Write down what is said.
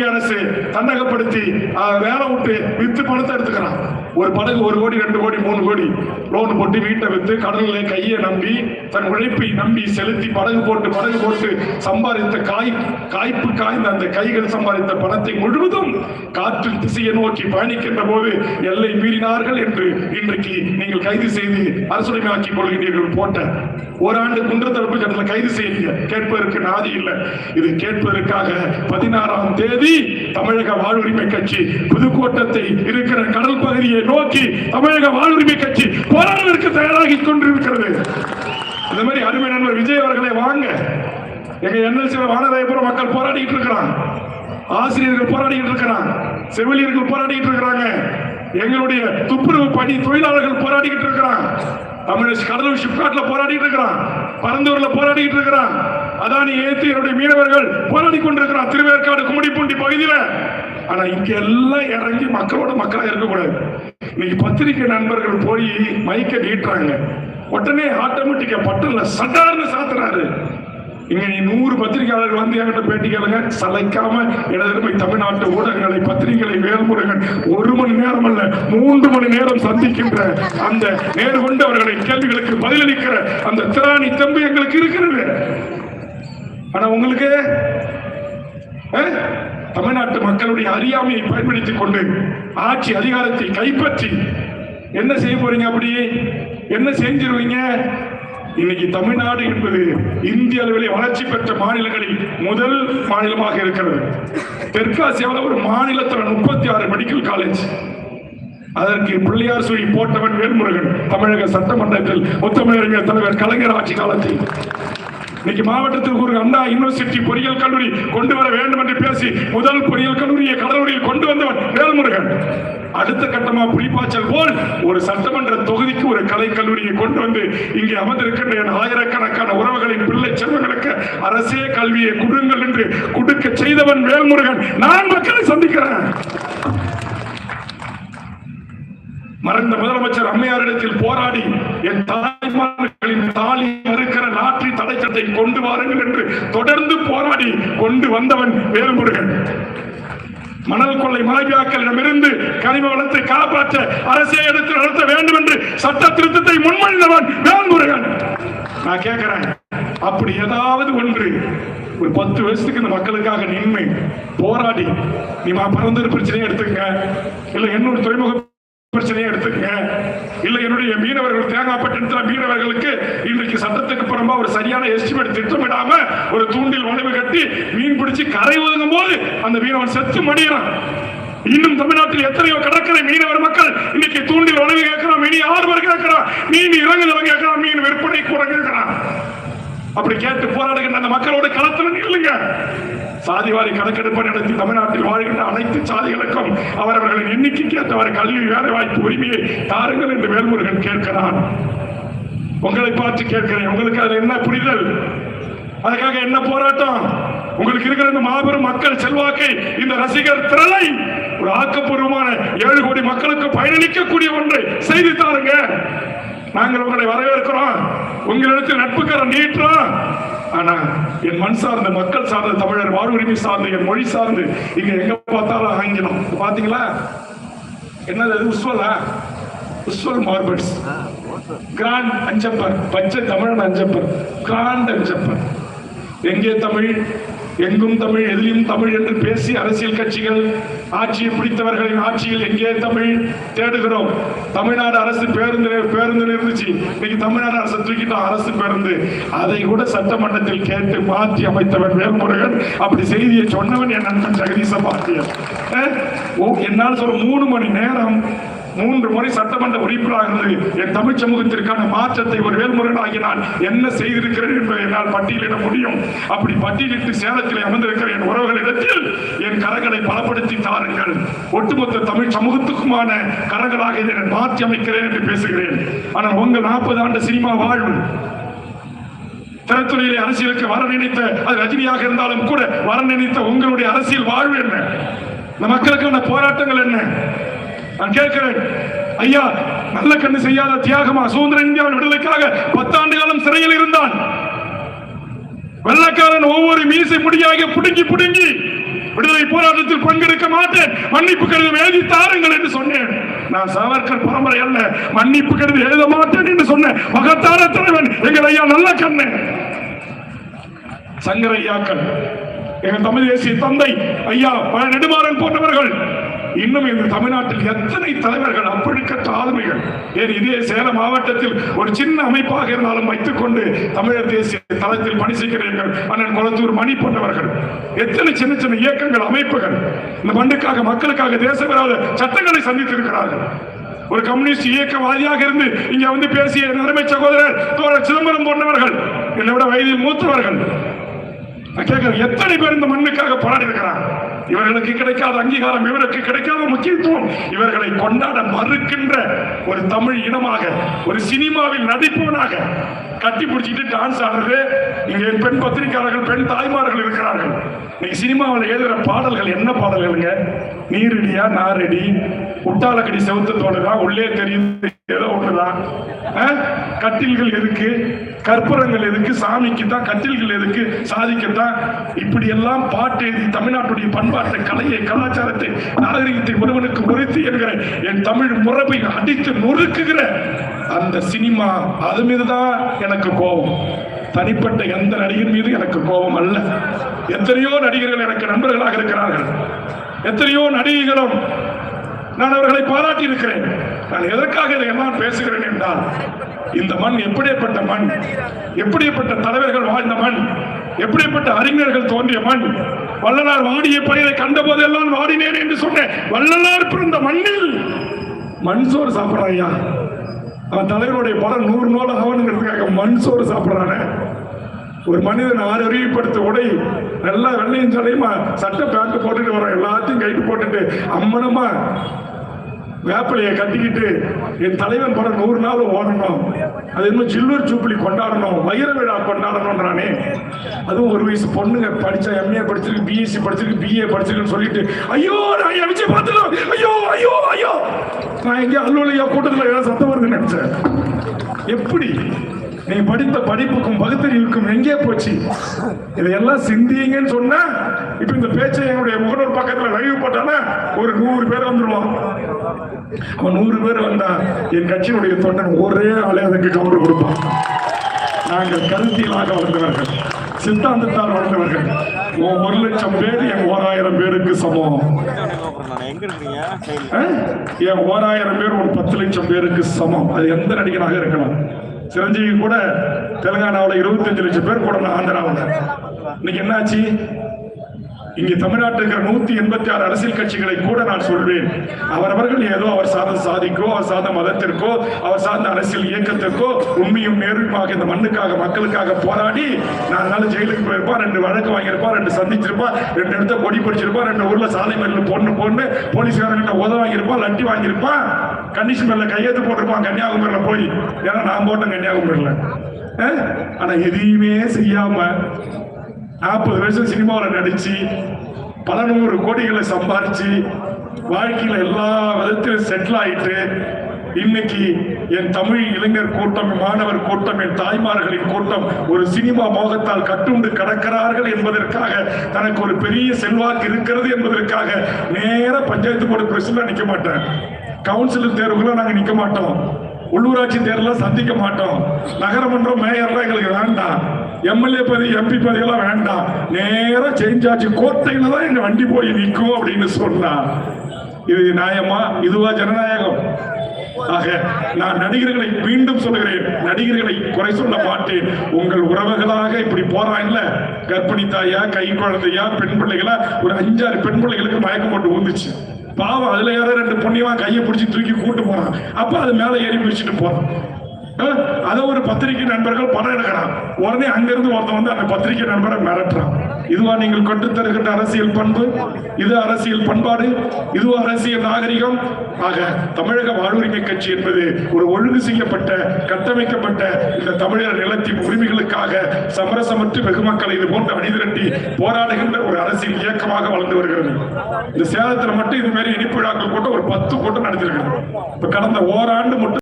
இலங்கை அரசு தன்னகப்படுத்தி வேலை விட்டு வித்து பணத்தை எடுத்துக்கிறான். ஒரு படகு ஒரு கோடி ரெண்டு கோடி மூணு கோடி. லோன் போட்டு வீட்டை வித்து கடலில் கையை நம்பி தன் உழைப்பை நம்பி செலுத்தி படகு போட்டு படகு போட்டு சம்பாதித்த காய் காய்ப்பு காய்ந்த அந்த கைகள் சம்பாதித்த பணத்தை முழுவதும் காற்றின் திசையை நோக்கி பயணிக்கின்ற போது எல்லை மீறினார்கள் என்று இன்றைக்கு நீங்கள் கைது செய்து அரசுடைமையாக்கிக் கொள்கிறீர்கள் போட்ட ஓராண்டு குன்ற தடுப்பு சட்டத்தில் கைது செய்யுங்க கேட்பதற்கு நாதி இல்லை. இது கேட்பதற்காக பதினாறாம் தேதி தமிழக வாழ்வுரிமை கட்சி புதுக்கோட்டத்தை இருக்கிற கடல் பகுதியை நோக்கி தமிழக வாழ்வுரிமை கட்சி போராடுவதற்கு தயாராகி கொண்டிருக்கிறது. இந்த மாதிரி அருமை நண்பர் விஜய் அவர்களை வாங்க. எங்க என்எல்சி வானராயபுரம் மக்கள் போராடிட்டு இருக்கிறாங்க. ஆசிரியர்கள் போராடிட்டு இருக்கிறாங்க. செவிலியர்கள் போராடிட்டு இருக்கிறாங்க. எங்களுடைய துப்புரவு பணி தொழிலாளர்கள் போராடிக்கிட்டு இருக்கிறான் தமிழ் கடலூர் ஷிப்காட்ல போராடிட்டு இருக்கிறான் பரந்தூர்ல போராடிட்டு இருக்கிறான் அதானி ஏத்தி என்னுடைய மீனவர்கள் போராடி கொண்டிருக்கிறார் திருவேற்காடு கும்மிடிப்பூண்டி பகுதியில். ஆனா இங்க எல்லாம் இறங்கி மக்களோட மக்களா இருக்கக்கூடாது. இன்னைக்கு பத்திரிகை நண்பர்கள் போய் மைக்க நீட்டுறாங்க. உடனே ஆட்டோமேட்டிக்கா பட்டன்ல சட்டார்னு சாத்துறாரு. இங்க நீ நூறு பத்திரிகையாளர்கள் வந்து என்கிட்ட பேட்டி கேளுங்க. சலைக்காம இடதுமை தமிழ்நாட்டு ஊடகங்களை பத்திரிகைகளை வேல்முருகன் ஒரு மணி நேரம் அல்ல மூன்று மணி நேரம் சந்திக்கின்ற அந்த நேர்கொண்டு அவர்களின் அவர்களை கேள்விகளுக்கு பதிலளிக்கிற அந்த திராணி தம்பு எங்களுக்கு இருக்கிறது. ஆனா உங்களுக்கு தமிழ்நாட்டு மக்களுடைய அறியாமையை பயன்படுத்திக் கொண்டு ஆட்சி அதிகாரத்தை கைப்பற்றி என்ன செய்ய போறீங்க அப்படி? என்ன செஞ்சிருவீங்க? இன்னைக்கு தமிழ்நாடு என்பது இந்திய அளவிலே வளர்ச்சி பெற்ற மாநிலங்களில் முதல் மாநிலமாக இருக்கிறது. தெற்காசியாவில் ஒரு மாநிலத்தில் முப்பத்தி ஆறு மெடிக்கல் காலேஜ் அதற்கு பிள்ளையார் சுழி போட்டவன் வேல்முருகன் தமிழக சட்டமன்றத்தில் முத்தமிழறிஞர் தலைவர் கலைஞர் ஆட்சி காலத்தில். இன்னைக்கு மாவட்டத்திற்கு ஒரு அண்ணா யூனிவர்சிட்டி பொறியியல் கல்லூரி கொண்டு வர வேண்டும் என்று பேசி முதல் பொறியியல் கல்லூரியை கடலூரில் கொண்டு வந்தவன் வேல்முருகன். அடுத்த கட்டமா புலிப்பாய்ச்சல் போல் ஒரு சட்டமன்ற தொகுதிக்கு ஒரு கலை கல்லூரியை கொண்டு வந்து இங்கே அமர்ந்திருக்கின்ற என் ஆயிரக்கணக்கான உறவுகளின் பிள்ளை செல்வங்களுக்கு அரசே கல்வியை கொடுங்கள் என்று கொடுக்க செய்தவன் வேல்முருகன். நான் மக்களை சந்திக்கிறேன். மறைந்த முதலமைச்சர் அம்மையாரிடத்தில் போராடி என் தாய்மார்களின் தாலி அறுக்கிற கொண்டு வாருங்கள் என்று தொடர்ந்து போராடி கொண்டு வந்தவன் வேலுமுருகன். மணல் கொள்ளை மாபியாக்களிடமிருந்து கனிம வளத்தை காப்பாற்ற அரசே எடுத்து நடத்த வேண்டும் என்று சட்ட திருத்தத்தை முன்மொழிந்தவன் வேல்முருகன். நான் கேட்கிறேன் அப்படி ஏதாவது ஒன்று ஒரு பத்து வருஷத்துக்கு இந்த மக்களுக்காக நின்று போராடி நீ மா பரந்தூர் பிரச்சனையை எடுத்துக்கங்க. இல்லை என்னோட துறைமுக பிரச்சனையை எடுத்துக்கங்க. இல்ல என்னுடைய மீனவர்கள் தேங்காய்பட்டினத்துல மீனவர்களுக்கு இன்றைக்கு சட்டத்துக்கு புறம்பா ஒரு சரியான எஸ்டிமேட் திட்டமிடாம ஒரு தூண்டில் உணவு கட்டி மீன் பிடிச்சு கரை ஒதுங்கும் போது அந்த மீனவன் செத்து மடியறான். இன்னும் தமிழ்நாட்டில் எத்தனையோ கடற்கரை மீனவர் மக்கள் இன்னைக்கு தூண்டில் உணவு கேட்கிறான் மீன் ஆர்வர் கேட்கிறான் மீன் இறங்குதவன் கேட்கிறான் மீன் விற்பனை கூட கேட்கிறான். அப்படி கேட்டு போராடுகின்ற அந்த மக்களோட களத்தில் நில்லுங்க. சாதிவாரி கணக்கெடுப்பு நடத்தி தமிழ்நாட்டில் வாழ்கின்ற அனைத்து சாதிகளுக்கும் அவரவர்களின் எண்ணிக்கைக்கு ஏற்றவாறு கல்வி வேலை வாய்ப்பு உரிமையை தாருங்கள் என்று வேல்முருகன் கேட்கிறான். உங்களை பார்த்து கேட்கிறேன். உங்களுக்கு அதுல என்ன புரிதல்? அதுக்காக என்ன போராட்டம்? உங்களுக்கு இருக்கிற இந்த மாபெரும் மக்கள் செல்வாக்கை இந்த ரசிகர் திரளை ஒரு ஆக்கப்பூர்வமான ஏழு கோடி மக்களுக்கு பயனளிக்கக்கூடிய ஒன்றை செய்து தாருங்க. நாங்கள் உங்களை வரவேற்கிறோம். உங்களிடத்தில் நட்புக்கரம் நீட்டுறோம் ஆனா என் மண் சார்ந்த மக்கள் சார்ந்த தமிழர் வாழ்வுரிமை சார்ந்து என் மொழி சார்ந்து இங்க எங்க பார்த்தாலும் ஆங்கிலம். பாத்தீங்களா? என்னது அது உஸ்வலா? உஸ்வல் மார்பல்ஸ் கிராண்ட் அஞ்சப்பர் பச்சை தமிழன் அஞ்சப்பர் கிராண்ட் அஞ்சப்பர். எங்கே தமிழ்? எங்கும் தமிழ் எதிலும் தமிழ் என்று பேசி அரசியல் கட்சிகள் ஆட்சியை பிடித்தவர்களின் ஆட்சியில் எங்கே தமிழ் தேடுகிறோம்? தமிழ்நாடு அரசு பேருந்து பேருந்து இருந்துச்சு இன்னைக்கு தமிழ்நாடு அரசு தூக்கிட்டோம் அரசு பேருந்து. அதை கூட சட்டமன்றத்தில் கேட்டு மாற்றி அமைத்தவன் வேல்முருகன். அப்படி செய்தியை சொன்னவன் என் நண்பன் ஜெகதீச பாட்டியன் ஓ, என்னால் சொல்ல மூணு மணி நேரம் மூன்று முறை சட்டமன்ற உறுப்பினராக இருந்தது என் தமிழ் சமூகத்திற்கான மாற்றத்தை ஒரு வேல்முறையாகி நான் என்ன செய்திருக்கிறேன் என்பதை என்னால் பட்டியலிட முடியும். அப்படி பட்டியலிட்டு சேலத்தில் அமர்ந்திருக்கிற என் உறவுகளிடத்தில் என் கரங்களை பலப்படுத்தி தாருங்கள். ஒட்டுமொத்த தமிழ் சமூகத்துக்குமான கரங்களாக இதை நான் மாற்றி அமைக்கிறேன் என்று பேசுகிறேன். ஆனால் உங்கள் நாற்பது ஆண்டு சினிமா வாழ்வு திரைத்துறையிலே அரசியலுக்கு வர நினைத்த அது ரஜினியாக இருந்தாலும் கூட வர நினைத்த உங்களுடைய அரசியல் வாழ்வு என்ன? இந்த மக்களுக்கான போராட்டங்கள் என்ன? நான் கேட்கிறேன். ஐயா நல்ல கண்ணு செய்யாத தியாகமா சுதந்திர இந்தியாவின் விடுதலைக்காக பத்தாண்டு காலம் சிறையில் இருந்தான். வெள்ளக்காரன் ஒவ்வொரு மீசை முடியாக புடுங்கி புடுங்கி விடுதலை போராட்டத்தில் பங்கெடுக்க மாட்டேன். மன்னிப்பு கடிதம் எழுதி தாருங்கள் என்று சொன்னேன். நான் சாவர்கர் பரம்பரை அல்ல. மன்னிப்பு கடிதம் எழுத மாட்டேன் என்று சொன்ன மகத்தான தலைவன் எங்கள் ஐயா நல்ல கண்ணு. சங்கர ஐயாக்கள் எங்கள் தமிழ் தேசிய தந்தை ஐயா பல நெடுமாறன் போன்றவர்கள் இன்னும் இந்த தமிழ்நாட்டில் எத்தனை தலைவர்கள் அப்படிக்கற்ற ஆளுமைகள்? ஏன் இதே சேலம் மாவட்டத்தில் ஒரு சின்ன அமைப்பாக இருந்தாலும் வைத்துக் கொண்டு தமிழர் தேசிய தளத்தில் பணி செய்கிறீர்கள். அண்ணன் குளத்தூர் மணி போன்றவர்கள் எத்தனை சின்ன சின்ன இயக்கங்கள் அமைப்புகள். இந்த மண்ணுக்காக மக்களுக்காக தேசவிராத சட்டங்களை சந்தித்திருக்கிறார்கள். ஒரு கம்யூனிஸ்ட் இயக்கவாதியாக இருந்து இங்க வந்து பேசிய நரமை சகோதரர் தோழர் சிதம்பரம் போன்றவர்கள் என்னை விட வயதில் மூத்தவர்கள். நான் கேட்கிறேன் எத்தனை பேர் இந்த மண்ணுக்காக போராடி இருக்கிறார் இவர்களுக்கு கிடைக்காத அங்கீகாரம் இவருக்கு கிடைக்காத முக்கியத்துவம் இவர்களை கொண்டாட மறுக்கின்ற ஒரு தமிழ் இனமாக ஒரு சினிமாவில் நடிப்பவனாக கட்டி பிடிச்சிட்டு டான்ஸ் ஆடுறது. இங்க பெண் பத்திரிகையாளர்கள் பெண் தாய்மார்கள் இருக்கிறார்கள். இன்னைக்கு சினிமாவில் எழுதுகிற பாடல்கள் என்ன பாடல்களுங்க? நீரடியா நாரடி உட்டாலக்கடி செவுத்து தோடுதான் உள்ளே தெரியுது ஏதோ ஒண்ணுதான். கட்டில்கள் எதுக்கு? கற்பூரங்கள் எதுக்கு சாமிக்கு தான் கட்டில்கள் எதுக்கு சாதிக்கத்தான் இப்படி எல்லாம் பாட்டு எழுதி தமிழ்நாட்டுடைய பண்பாட்டை கலையை கலாச்சாரத்தை நாகரிகத்தை ஒருவனுக்கு உறுத்தி என்கிற என் தமிழ் முறவை அடித்து நொறுக்குகிற அந்த சினிமா அது மீதுதான் எனக்கு கோபம். தனிப்பட்ட எந்த நடிகர் மீது எனக்கு கோபம் அல்ல. எத்தனையோ நடிகர்கள் எனக்கு நண்பர்களாக இருக்கிறார்கள். எத்தனையோ நடிகைகளும் நான் அவர்களை பாராட்டி இருக்கிறேன் நான் எதற்காக இதையெல்லாம் பேசுகிறேன் என்றால் இந்த மண் எப்படிப்பட்ட மண்? எப்படிப்பட்ட தலைவர்கள் வாழ்ந்த மண்? எப்படிப்பட்ட அறிஞர்கள் தோன்றிய மண்? வள்ளலார் வாடிய பயிரை கண்ட போதெல்லாம் வாடினேன் என்று சொன்ன வள்ளலார் பிறந்த மண்ணில் மண் சோறு சாப்பிட்றாயா ஐயா அவன் தலைவருடைய படம் நூறு நூல் ஆகணுங்கிறதுக்காக மண் சோறு சாப்பிட்றானே. ஒரு மனிதன் ஆறு அறிவுப்படுத்த உடை நல்லா வெள்ளையும் சடையுமா சட்டை பேண்ட் போட்டுட்டு வரோம் எல்லாத்தையும் கைட்டு போட்டுட்டு அம்மனமா வேப்பிலையை கட்டிக்கிட்டு என் தலைவன் படம் நூறு நாள் ஓடணும். அது இன்னும் சில்லூர் சூப்பிளி கொண்டாடணும். வைர விழா கொண்டாடணும்ன்றானே. அதுவும் ஒரு வயசு பொண்ணுங்க படிச்ச எம்ஏ படிச்சிருக்கு பிஎஸ்சி படிச்சிருக்கு பிஏ படிச்சிருக்குன்னு சொல்லிட்டு ஐயோ நான் என் விஜய் ஐயோ ஐயோ ஐயோ. நான் எங்கேயோ அல்லூலையா கூட்டத்தில் ஏதாவது சத்தம் வருதுன்னு நினைச்சேன். எப்படி? நீ படித்த படிப்புக்கும் பகுத்தறிவுக்கும் எங்கே போச்சு? இதையெல்லாம் சிந்திங்கன்னு சொன்னா இப்ப இந்த பேச்சை என்னுடைய முகநூல் பக்கத்துல லைவ் போட்டானா ஒரு நூறு பேர் வந்துருவான். அவன் நூறு பேர் வந்தா என் கட்சியினுடைய தொண்டன் ஒரே ஆளே அதுக்கு கவுண்டர் கொடுப்பான். நாங்கள் கருத்தியலாக வளர்ந்தவர்கள் சித்தாந்தத்தால் வளர்ந்தவர்கள். ஒரு லட்சம் பேர் என் ஓராயிரம் பேருக்கு சமம். என் ஓராயிரம் பேர் ஒரு பத்து லட்சம் பேருக்கு சமம். அது எந்த நடிகனாக இருக்கலாம். சிரஞ்சீவி கூட தெலுங்கானாவில் இருபத்தஞ்சு லட்சம் பேர் கூட ஆந்திராவில். இன்னைக்கு என்னாச்சு? இங்கே தமிழ்நாட்டில் இருக்கிற நூத்தி எண்பத்தி ஆறு அரசியல் கட்சிகளை கூட நான் சொல்வேன். அவரவர்கள் ஏதோ அவர் சார்ந்த சாதிக்கோ அவர் சார்ந்த மதத்திற்கோ அவர் சார்ந்த அரசியல் இயக்கத்திற்கோ உண்மையும் நேர்மையாக இந்த மண்ணுக்காக மக்களுக்காக போராடி நாலு நாள் ஜெயிலுக்கு போயிருப்பான் ரெண்டு வழக்கு வாங்கியிருப்பான் ரெண்டு சந்திச்சிருப்பா ரெண்டு இடத்த கொடி பிடிச்சிருப்பா ரெண்டு ஊர்ல சாலை மேல பொண்ணு பொண்ணு போலீஸ்காரங்கிட்ட உத வாங்கியிருப்பான் லட்டி வாங்கியிருப்பான் கண்டிஷன் கையெழுத்து போட்டிருப்பான் கன்னியாகுமரியில போய். ஏன்னா நான் போட்டேன் கன்னியாகுமரியில. ஆனால் ஆனா எதையுமே செய்யாம நாற்பது வருஷம் சினிமாவில் நடிச்சு பல நூறு கோடிகளை சம்பாரிச்சு வாழ்க்கையில எல்லா விதத்திலும் செட்டில் ஆயிட்டு இன்னைக்கு என் தமிழ் இளைஞர் கூட்டம் மாணவர் கூட்டம் என் தாய்மார்களின் கூட்டம் ஒரு சினிமா மோகத்தால் கட்டுண்டு கடக்கிறார்கள் என்பதற்காக தனக்கு ஒரு பெரிய செல்வாக்கு இருக்கிறது என்பதற்காக நேர பஞ்சாயத்து போர்டு பிரசிடண்ட் நிக்க மாட்டேன். கவுன்சிலர் தேர்வுகளை நாங்க நிக்க மாட்டோம். உள்ளூராட்சி தேர்தலாம் சந்திக்க மாட்டோம். நகரமன்றம் மேயர்லாம் எங்களுக்கு வேண்டாம். எம்எல்ஏ பதவி எம்பி பதவியெல்லாம் வேண்டாம் நேரா செஞ்சாச்சு கோட்டையில தான் எங்க வண்டி போய் நிற்கும் அப்படின்னு சொன்னா இது நியாயமா? இதுவா ஜனநாயகம்? ஆக நான் நடிகர்களை மீண்டும் சொல்கிறேன் நடிகர்களை குறை சொல்ல மாட்டேன். உங்கள் உறவுகளாக இப்படி போறாங்கல்ல? கர்ப்பிணி தாயா கை குழந்தையா பெண் பிள்ளைகளா? ஒரு அஞ்சாறு பெண் பிள்ளைகளுக்கு மயக்கம் போட்டு ஊந்துச்சு பாவம் அதுல யாரோ ரெண்டு பொண்ணியவா கையை பிடிச்சி தூக்கி கூட்டு போறான். அப்ப அது மேல ஏறி பிடிச்சிட்டு போறான். அதை ஒரு பத்திரிகை நண்பர்கள் படம் எடுக்கிறான் உடனே அங்கிருந்து ஒருத்தன் வந்து அந்த பத்திரிகை நண்பரை மிரட்டுறான். இதுவா நீங்கள் கொண்டு தருகின்ற அரசியல் பண்பு? இது அரசியல் பண்பாடு? இது அரசியல் நாகரிகம்? ஆக தமிழக வாழ்வுரிமை கட்சி என்பது ஒரு ஒழுங்கு செய்யப்பட்ட கட்டமைக்கப்பட்ட இந்த தமிழர் நிலத்தின் உரிமைகளுக்காக சமரசமற்று வெகுமக்களை இது போன்று அணிதிரட்டி போராடுகின்ற ஒரு அரசியல் இயக்கமாக வளர்ந்து வருகிறது. இந்த சேலத்தில் மட்டும் இது மாதிரி இனிப்பு விழாக்கள் கூட்டம் ஒரு பத்து கூட்டம் நடத்திருக்கிறது இப்ப கடந்த ஓராண்டு மட்டும்